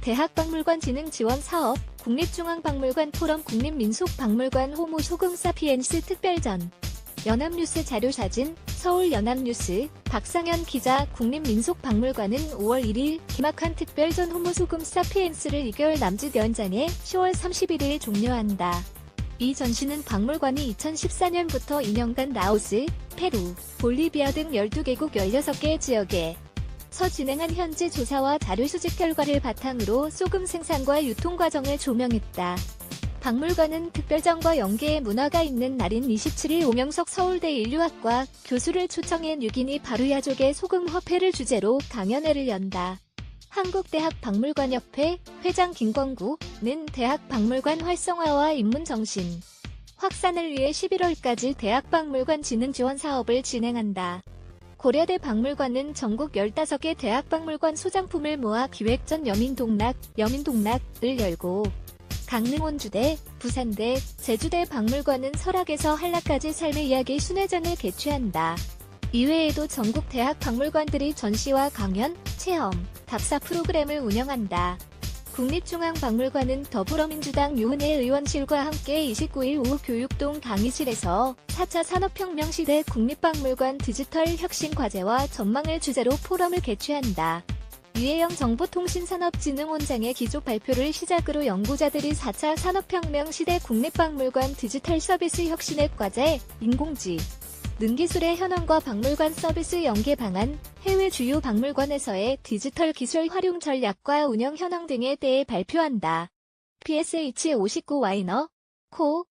대학박물관 진흥 지원 사업, 국립중앙박물관 포럼 국립민속박물관 호모 소금 사피엔스 특별전. 연합뉴스 자료사진, 서울연합뉴스, 박상현 기자, 국립민속박물관은 5월 1일 기막한 특별전 호모 소금 사피엔스를 2개월 남짓 연장해 10월 31일 종료한다. 이 전시는 박물관이 2014년부터 2년간 라오스, 페루, 볼리비아 등 12개국 16개 지역에 서 진행한 현지 조사와 자료 수집 결과를 바탕으로 소금 생산과 유통 과정을 조명했다. 박물관은 특별전과 연계의 문화가 있는 날인 27일 오명석 서울대 인류학과 교수를 초청해 6인이 바루야족의 소금 화폐를 주제로 강연회를 연다. 한국대학박물관협회 회장 김광구는 대학 박물관 활성화와 입문정신 확산을 위해 11월까지 대학박물관 진흥 지원 사업을 진행한다. 고려대 박물관은 전국 15개 대학박물관 소장품을 모아 기획전 여민동락, 여민동락을 열고 강릉원주대, 부산대, 제주대 박물관은 설악에서 한라까지 삶의 이야기 순회전을 개최한다. 이외에도 전국 대학 박물관들이 전시와 강연, 체험, 답사 프로그램을 운영한다. 국립중앙박물관은 더불어민주당 유은혜 의원실과 함께 29일 오후 교육동 강의실에서 4차 산업혁명 시대 국립박물관 디지털 혁신 과제와 전망을 주제로 포럼을 개최한다. 유해영 정보통신산업진흥원장의 기조 발표를 시작으로 연구자들이 4차 산업혁명 시대 국립박물관 디지털 서비스 혁신의 과제, 인공지, 능기술의 현황과 박물관 서비스 연계 방안, 해외 주요 박물관에서의 디지털 기술 활용 전략과 운영 현황 등에 대해 발표한다. PSH59 와이너, 코,